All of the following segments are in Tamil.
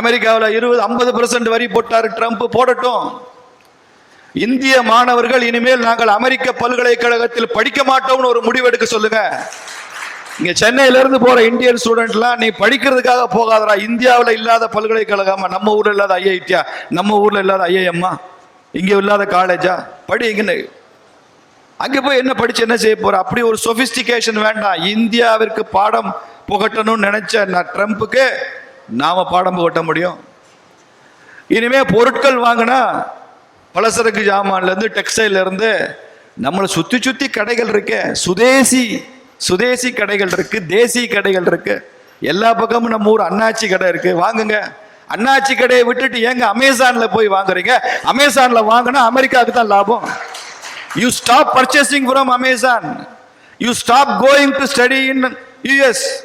அமெரிக்காவில் இருபது ஐம்பது பெர்சன்ட் வரி போட்டாரு ட்ரம்ப் போடட்டும். இந்திய மாணவர்கள் இனிமேல் நாங்கள் அமெரிக்க பல்கலைக்கழகத்தில் படிக்க மாட்டோம்னு ஒரு முடிவெடுக்க சொல்லுங்க. இங்க சென்னையில இருந்து போற இந்தியன் ஸ்டூடெண்ட்லாம் நீ படிக்கிறதுக்காக போகாதடா. இந்தியாவில் இல்லாத பல்கலைக்கழகமா நம்ம ஊர்ல இல்லாத ஐஐடியா நம்ம ஊர்ல இல்லாத ஐஐஎம்மா இங்க இல்லாத காலேஜா படி இங்கன்னு. அங்கே போய் என்ன படிச்சு என்ன செய்ய போற? அப்படி ஒரு சொபிஸ்டிகேஷன் வேண்டாம். இந்தியாவிற்கு பாடம் புகட்டணும்னு நினைச்ச நான் ட்ரம்ப்புக்கு நாம் பாடம் ஓட்ட முடியும். இனிமே பொருட்கள் வாங்கினா பலசரக்கு ஜாமான்லேருந்து டெக்ஸ்டைல்லேருந்து நம்மளை சுற்றி சுற்றி கடைகள் இருக்கு. சுதேசி சுதேசி கடைகள் இருக்கு தேசி கடைகள் இருக்கு. எல்லா பக்கமும் நம்ம ஊர் அண்ணாச்சி கடை இருக்கு. வாங்குங்க. அண்ணாச்சி கடையை விட்டுட்டு ஏங்க அமேசான்ல போய் வாங்குறீங்க? அமேசான்ல வாங்கினா அமெரிக்காவுக்கு தான் லாபம். You stop purchasing from Amazon you stop going to study in US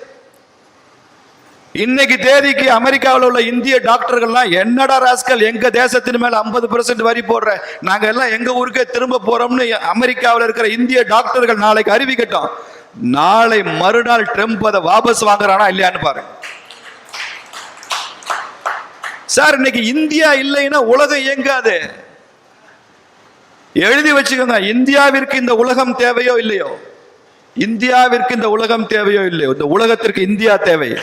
இன்னைக்கு தேதிக்கு அமெரிக்காவில் உள்ள இந்திய டாக்டர்கள்லாம் என்னடா ராஸ்கல் எங்க தேசத்தின் மேல ஐம்பது பெர்சென்ட் வரி போடுற? நாங்க எல்லாம் எங்க ஊருக்கே திரும்ப போறோம்னு அமெரிக்காவில் இருக்கிற இந்திய டாக்டர்கள் நாளைக்கு அறிவிக்கட்டும். நாளை மறுநாள் ட்ரம்ப் அதை வாபஸ் வாங்குறானா இல்லையான்னு பாருங்க. சார் இன்னைக்கு இந்தியா இல்லைன்னா உலகம் இயங்காது. எழுதி வச்சுக்கோங்க இந்தியாவிற்கு இந்த உலகம் தேவையோ இல்லையோ? இந்தியாவிற்கு இந்த உலகம் தேவையோ இல்லையோ? இந்த உலகத்திற்கு இந்தியா தேவையோ.